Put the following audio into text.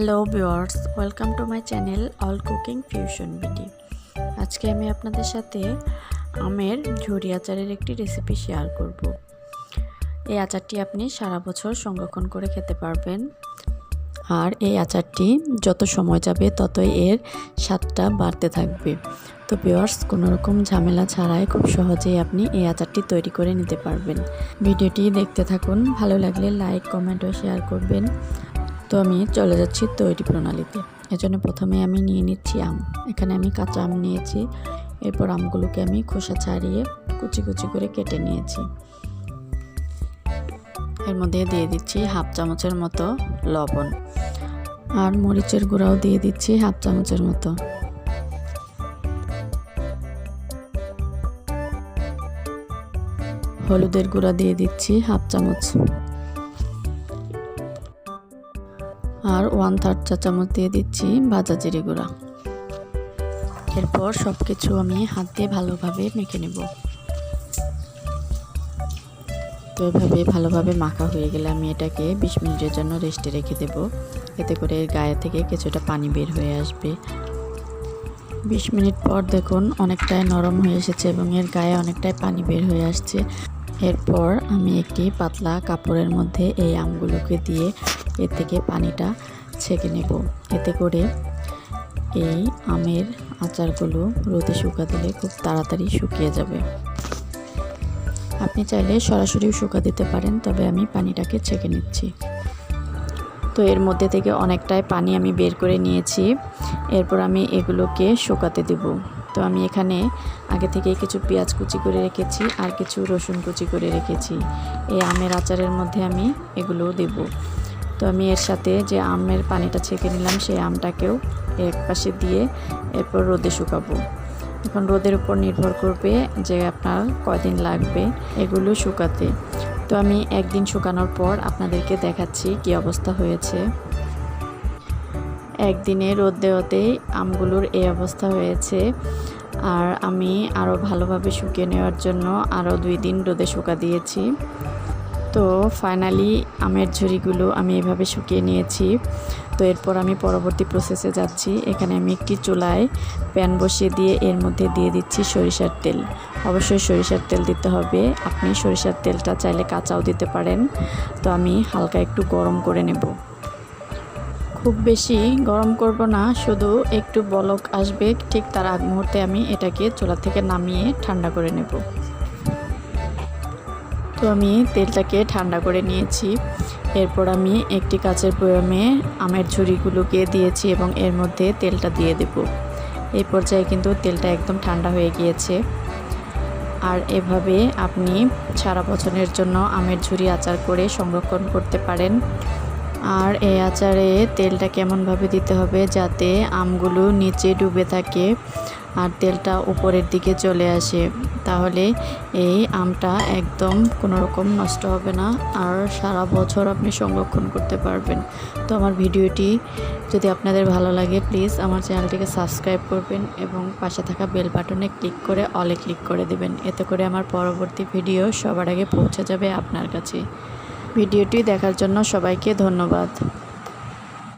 Hello viewers welcome to my channel all cooking fusion BD আজকে আমি আপনাদের সাথে আমের ঝুরি আচারের একটি রেসিপি শেয়ার করব। এই আচারটি আপনি সারা বছর সংরক্ষণ করে খেতে পারবেন। আর এই আচারটি যত সময় যাবে, ততই এর স্বাদটা বাড়তে থাকবে। তো ভিউয়ার্স কোনো রকম ঝামেলা ছাড়াই খুব সহজেই আপনি এই আচারটি তৈরি করে নিতে পারবেন। ভিডিওটি দেখতে থাকুন। ভালো লাগলে লাইক কমেন্ট ও শেয়ার করবেন। তো আমি চলে যাচ্ছি তৈরি প্রণালীতে। এজন্য প্রথমে আমি নিয়ে নিচ্ছি আম। এখানে আমি কাঁচা আম নিয়েছি। এরপর আমগুলোকে আমি খোসা ছাড়িয়ে কুচি কুচি করে কেটে নিয়েছি। এর মধ্যে দিয়ে দিচ্ছি হাফ চামচের মতো লবণ। আর মরিচের গুঁড়াও দিয়ে দিচ্ছি হাফ চামচের মতো। হলুদের গুঁড়া দিয়ে দিচ্ছি হাফ চামচ। আর ওয়ান থার্ড চা চামচ দিয়ে দিচ্ছি ভাজা জিরে গুঁড়া। এরপর সব কিছু আমি হাত দিয়ে ভালোভাবে মেখে নেব। তো এভাবে ভালোভাবে মাখা হয়ে গেলে আমি এটাকে বিশ মিনিটের জন্য রেস্টে রেখে দেব। এতে করে এর গায়ে থেকে কিছুটা পানি বের হয়ে আসবে। বিশ মিনিট পর দেখুন অনেকটাই নরম হয়ে এসেছে এবং এর গায়ে অনেকটাই পানি বের হয়ে আসছে। এরপর আমি একটি পাতলা কাপড়ের মধ্যে এই আমগুলোকে দিয়ে এর থেকে পানিটা ছেঁকে নেব। এতে করে এই আমের আচারগুলো রোদে শুকা দিলে খুব তাড়াতাড়ি শুকিয়ে যাবে। আপনি চাইলে সরাসরিও শুকা দিতে পারেন, তবে আমি পানিটাকে ছেঁকে নিচ্ছি। তো এর মধ্যে থেকে অনেকটাই পানি আমি বের করে নিয়েছি। এরপর আমি এগুলোকে শুকাতে দেব। তো আমি এখানে আগে থেকে কিছু পেঁয়াজ কুচি করে রেখেছি আর কিছু রসুন কুচি করে রেখেছি। এই আমের আচারের মধ্যে আমি এগুলো দেব। তো আমি এর সাথে যে আমের পানিটা ছেঁকে নিলাম, সেই আমটাকেও এক পাশে দিয়ে এরপর রোদে শুকাবো। এখন রোদের উপর নির্ভর করবে যে আপনার কয়দিন লাগবে এগুলো শুকাতে। তো আমি একদিন শুকানোর পর আপনাদেরকে দেখাচ্ছি কি অবস্থা হয়েছে। একদিনে রোদ দেওয়াতেই আমগুলোর এই অবস্থা হয়েছে। আর আমি আরও ভালোভাবে শুকিয়ে নেওয়ার জন্য আরও দুই দিন রোদে শুকা দিয়েছি। তো ফাইনালি আমের ঝুড়িগুলো আমি এভাবে শুকিয়ে নিয়েছি। তো এরপর আমি পরবর্তী প্রসেসে যাচ্ছি। এখানে আমি একটি চুলায় প্যান বসিয়ে দিয়ে এর মধ্যে দিয়ে দিচ্ছি সরিষার তেল। অবশ্যই সরিষার তেল দিতে হবে। আপনি সরিষার তেলটা চাইলে কাঁচাও দিতে পারেন। তো আমি হালকা একটু গরম করে নেব। খুব বেশি গরম করব না, শুধু একটু বলক আসবে। ঠিক তার আগ মুহূর্তে আমি এটাকে চুলা থেকে নামিয়ে ঠান্ডা করে নেব। তো আমি তেলটাকে ঠান্ডা করে নিয়েছি। এরপর আমি একটি কাচের বয়ামে আমের ঝুড়িগুলোকে দিয়েছি এবং এর মধ্যে তেলটা দিয়ে দেব। এই পর্যায়ে কিন্তু তেলটা একদম ঠান্ডা হয়ে গিয়েছে। আর এভাবে আপনি সারা বছরের জন্য আমের ঝুড়ি আচার করে সংরক্ষণ করতে পারেন। আর এই আচারে তেলটা কেমনভাবে দিতে হবে যাতে আমগুলো নিচে ডুবে থাকে আর তেলটা উপরের দিকে চলে আসে। তাহলে এই আমটা একদম কোনো রকম নষ্ট হবে না আর সারা বছর আপনি সংরক্ষণ করতে পারবেন। তো আমার ভিডিওটি যদি আপনাদের ভালো লাগে, প্লিজ আমার চ্যানেলটিকে সাবস্ক্রাইব করবেন এবং পাশে থাকা বেল বাটনে ক্লিক করে অলে ক্লিক করে দেবেন। এতে করে আমার পরবর্তী ভিডিও সবার আগে পৌঁছে যাবে আপনার কাছে। ভিডিওটি দেখার জন্য সবাইকে ধন্যবাদ।